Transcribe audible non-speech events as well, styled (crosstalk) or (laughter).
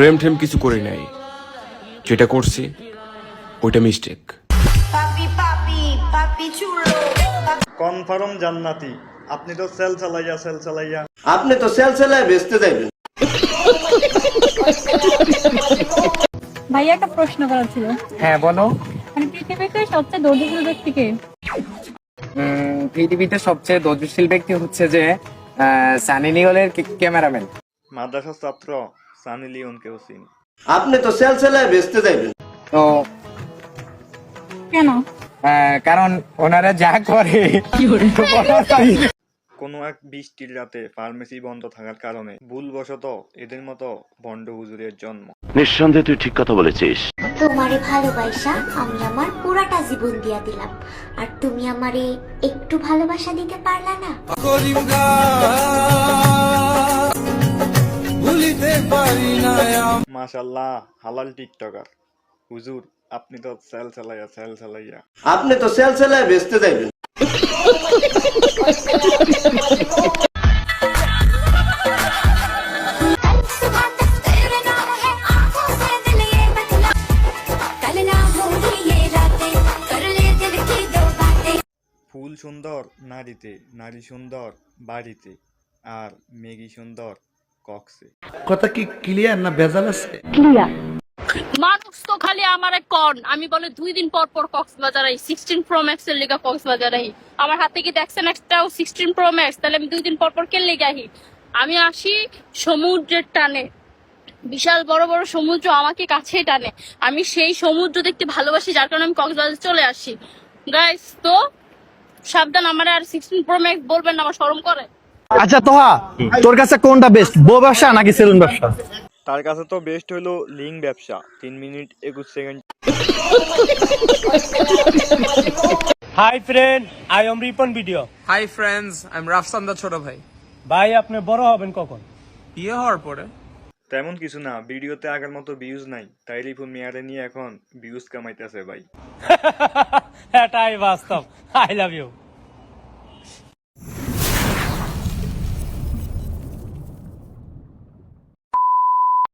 প্রেম ঠেম কিছু করি নাই। যেটা করছি ওইটা মিস্টেক. কনফার্ম জান্নাতি। আপনি তো সেল চালাইয়া সেল চালাইয়া। আপনি তো সেল বেচতে যাইবেন। ভাইয়া একটা প্রশ্ন করার ছিল। হ্যাঁ বলো। মানে পৃথিবীতে সবচেয়ে দরিদ্র ব্যক্তি কে? উম, পৃথিবীতে সবচেয়ে ব্যক্তি হচ্ছে যে আহ, সানি লিওনের ক্যামেরাম্যান। মাদ্রাসা ছাত্র। সানি লিওনকেও চিনি আপনি তো সেল সেলায় বেচতে যাইবেন। তো কেন? কারণ ওনারা যা করে কোনো এক বৃষ্টির রাতে ফার্মেসি বন্ধ থাকার কারণে ভুলবশত এদের মতো ভণ্ড হুজুরের জন্ম। নিঃসন্দেহে তুই ঠিক কথা বলেছিস। তোমারে ভালোবাসা আমি আমার পুরাটা জীবন দিয়া দিলাম। আর তুমি আমারে একটু ভালোবাসা দিতে পারলা না? মাশাল্লাহ হালাল টিকটকার। হুজুর আপনি তো সেল চালাইয়া সেল চালাইয়া। আপনি তো সেল সেলায় বেচতে যাইবেন। ফুল সুন্দর নারীতে নারী সুন্দর বাড়িতে আর মেগি সুন্দর। কক্সে। কথা কি ক্লিয়ার না ভেজাল আছে? মানুষ তো খালি আমার কর্ন আমি বলে দুই দিন পর পর Cox's Bazar I sixteen pro max এর লেগা কক্সবাজার আই আমার হাতে কি দেখছেন একটাও সিক্সটিন প্রো ম্যাক্স তাহলে আমি দুই দিন পর পর কে লেগে আহি? আমি আসি সমুদ্রের টানে। বিশাল বড় বড় সমুদ্র আমাকে কাছেই টানে। আমি সেই সমুদ্র দেখতে ভালোবাসি যার কারণে আমি কক্সবাজার চলে আসি। গাইস তো সাবধান আমার আর সিক্সটিন প্রো ম্যাক্স বলবেন না আমার শরম করে। আচ্ছা তোহা তোর কাছে কোনটা বেস্ট বউ ব্যবসা নাকি সেলুন ব্যবসা? তার কাছে তো বেস্ট হলো লিঙ্ক ব্যবসা। তিন মিনিট একুশ second hi friend I am Ripon video hi friends I am Rafsan the ছোট ভাই ভাই আপনি বড় হবেন কখন? বিয়ে হওয়ার পরে। তেমন কিছু না ভিডিওতে আগের মতো ভিউজ নাই। তাই রিপুন মিয়ারে নিয়ে এখন ভিউজ কামাইতেছে ভাই। (laughs) এটাই বাস্তব। I love you